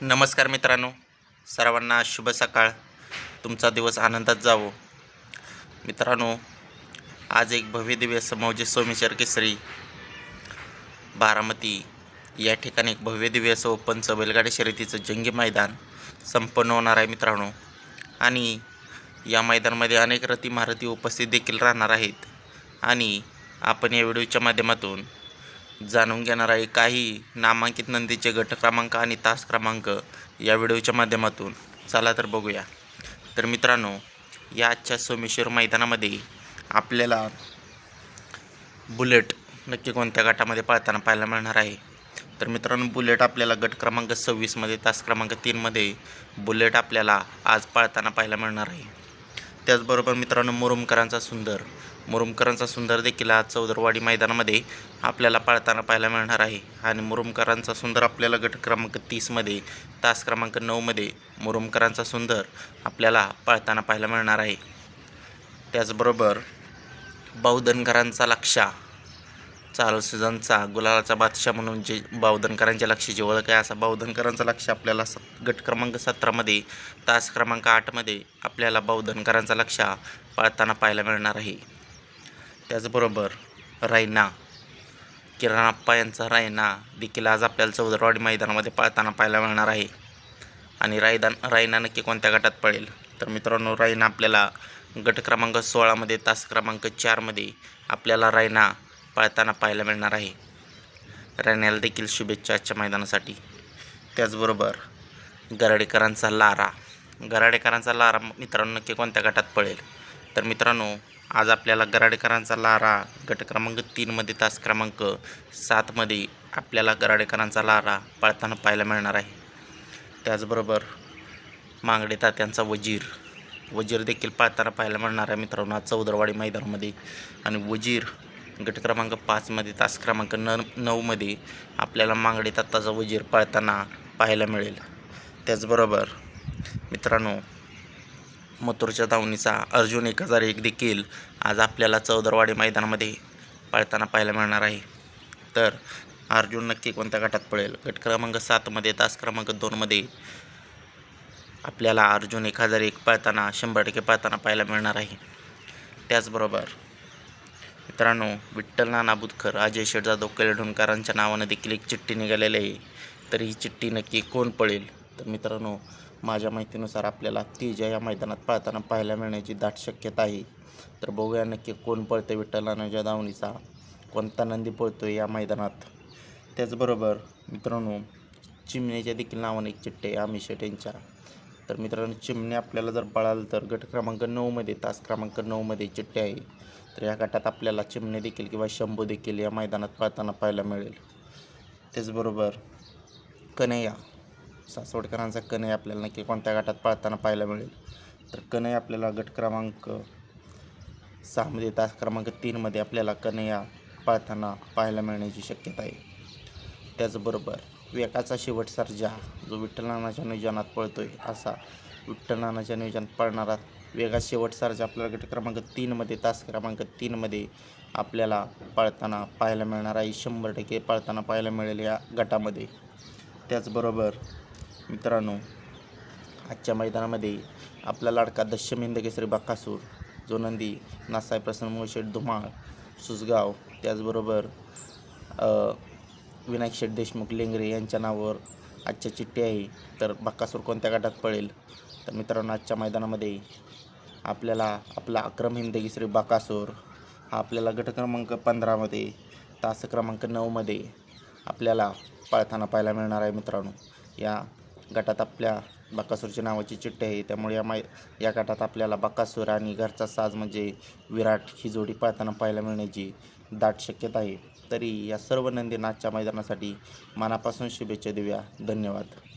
नमस्कार मित्रांनो. सर्वांना शुभ सकाळ. तुमचा दिवस आनंदात जावो. मित्रांनो आज एक भव्य दिव्य समौजे सोमेश्वर केसरी बारामती या ठिकाणी एक भव्य दिव्य असं ओपनचं बैलगाडी शर्यतीचं जंगी मैदान संपन्न होणार आहे मित्रांनो. आणि या मैदानामध्ये अनेक रती महारथी उपस्थित देखील राहणार आहेत. आणि आपण या व्हिडिओच्या माध्यमातून जाणून घेणार आहे काही नामांकित नंदीचे गट क्रमांक आणि तास क्रमांक या व्हिडिओच्या माध्यमातून. चला तर बघूया. तर मित्रांनो या आजच्या सोमेश्वर मैदानामध्ये आपल्याला बुलेट नक्की कोणत्या गटामध्ये पळताना पाहायला मिळणार आहे? तर मित्रांनो बुलेट आपल्याला गट क्रमांक सव्वीसमध्ये तास क्रमांक तीनमध्ये बुलेट आपल्याला आज पळताना पाहायला मिळणार आहे. त्याचबरोबर मित्रांनो मुरुमकरांचा सुंदर. मुरुमकरांचा सुंदर देखील आज चौदरवाडी मैदानामध्ये आपल्याला पाळताना पाहायला मिळणार आहे. आणि मुरुमकरांचा सुंदर आपल्याला गट क्रमांक तीसमध्ये तास क्रमांक नऊमध्ये मुरुमकरांचा सुंदर आपल्याला पाळताना पाहायला मिळणार आहे. त्याचबरोबर बहुधनकरांचा लक्षा चालू सीझनचा गुलालाचा बादशाह म्हणून जे बावधनकरांच्या लक्षाची ओळख आहे असा बावधनकरांचा लक्ष आपल्याला स गट क्रमांक सतरामध्ये तास क्रमांक आठमध्ये आपल्याला बावधनकरांचा लक्ष पाळताना पाहायला मिळणार आहे. त्याचबरोबर रायना किराणाप्पा यांचा रायना देखील आज आपल्याला चौदरवाडी मैदानामध्ये पाळताना पाहायला मिळणार आहे. आणि रायदान रायना नक्की कोणत्या गटात पडेल तर मित्रांनो रायना आपल्याला गट क्रमांक सोळामध्ये तास क्रमांक चारमध्ये आपल्याला रायना पाळताना पाहायला मिळणार आहे. रायण्याला देखील शुभेच्छा आजच्या मैदानासाठी. त्याचबरोबर गराडेकरांचा लारा. गराडेकरांचा लारा मित्रांनो नक्की कोणत्या गटात पळेल? तर मित्रांनो आज आपल्याला गराडेकरांचा लारा गट क्रमांक तीनमध्ये तास क्रमांक सातमध्ये आपल्याला गराडेकरांचा लारा पाळताना पाहायला मिळणार आहे. त्याचबरोबर मांगडे तात्यांचा वजीर. वजीर देखील पाळताना पाहायला मिळणार आहे मित्रांनो आज चौदरवाडी मैदानामध्ये. आणि वजीर गट क्रमांक पाचमध्ये तास क्रमांक न नऊमध्ये आपल्याला मांगडे तत्ताचा वजीर पाळताना पाहायला मिळेल. त्याचबरोबर मित्रांनो मथुरच्या धावणीचा अर्जुन एक हजार एक देखील आज आपल्याला चौदरवाडी मैदानामध्ये पाळताना पाहायला मिळणार आहे. तर अर्जुन नक्की कोणत्या गटात पडेल गट क्रमांक सातमध्ये तास क्रमांक दोनमध्ये आपल्याला अर्जुन एक हजार एक पाळताना शंभर टक्के पाळताना पाहायला मिळणार आहे. त्याचबरोबर मित्रांनो विठ्ठल नाना बुतकर अजय शेठ जाधव केळढोणकरांच्या नावानं देखील एक चिठ्ठी निघालेली आहे. तर ही चिठ्ठी नक्की कोण पळेल? तर मित्रांनो माझ्या माहितीनुसार आपल्याला तेजा या मैदानात पाळताना पाहायला मिळण्याची दाट शक्यता आहे. तर बघूया नक्की कोण पळते विठ्ठल नानाच्या दावणीचा कोणता नंदी पळतो या मैदानात? त्याचबरोबर मित्रांनो चिमण्याच्या देखील नावाने एक चिठ्ठी आहे आम्ही शेठ यांच्या. तर मित्रांनो चिमणे आपल्याला जर पळाल तर गट क्रमांक नऊमध्ये तास क्रमांक नऊमध्ये चिठ्ठी आहे. तर या गटात आपल्याला चिमणी देखील किंवा शंभू देखील या मैदानात पळताना पाहायला मिळेल. त्याचबरोबर कन्हैया सासवडकरांचा कन्हैया आपल्याला नक्की कोणत्या गटात पळताना पाहायला मिळेल? तर कन्हैया आपल्याला गट क्रमांक सहामध्ये तास क्रमांक तीनमध्ये आपल्याला कन्हैया पळताना पाहायला मिळण्याची शक्यता आहे. त्याचबरोबर वेकाचा शेवट सर्जा जो विठ्ठलनानाच्या नियोजनात पळतोय असा विठ्ठलनानाच्या नियोजनात पळणारा वेगा शेवट सर्जा आपल्याला गट क्रमांक तीनमध्ये तास क्रमांक तीनमध्ये आपल्याला पळताना पाहायला मिळणार आहे. शंभर टक्के पळताना पाहायला मिळेल या गटामध्ये. त्याचबरोबर मित्रांनो आजच्या मैदानामध्ये आपला लाडका दशमिंद केसरी बाकासूर जो नंदी नासाई प्रसन्न मुळशेठ धुमाळ सुसगाव त्याचबरोबर विनायक शेठ देशमुख लेंगरे यांच्या नावावर आजच्या चिठ्ठी आहे. तर बक्कासूर कोणत्या गटात पडेल तर मित्रांनो आजच्या मैदानामध्ये आपल्याला आपला अक्रम हिंदगी श्री बकासूर हा आपल्याला गट क्रमांक पंधरामध्ये तास क्रमांक नऊमध्ये आपल्याला पळताना पाहायला मिळणार आहे मित्रांनो. या गटात आपल्या बकासूरच्या नावाची चिठ्ठी आहे. त्यामुळे या मै या गटात आपल्याला बकासूर आणि घरचा साज म्हणजे विराट ही जोडी पळताना पाहायला मिळण्याची दाट शक्यता आहे. तरी या सर्व नंदी नाचच्या मैदानासाठी मनापासून शुभेच्छा देऊया. धन्यवाद.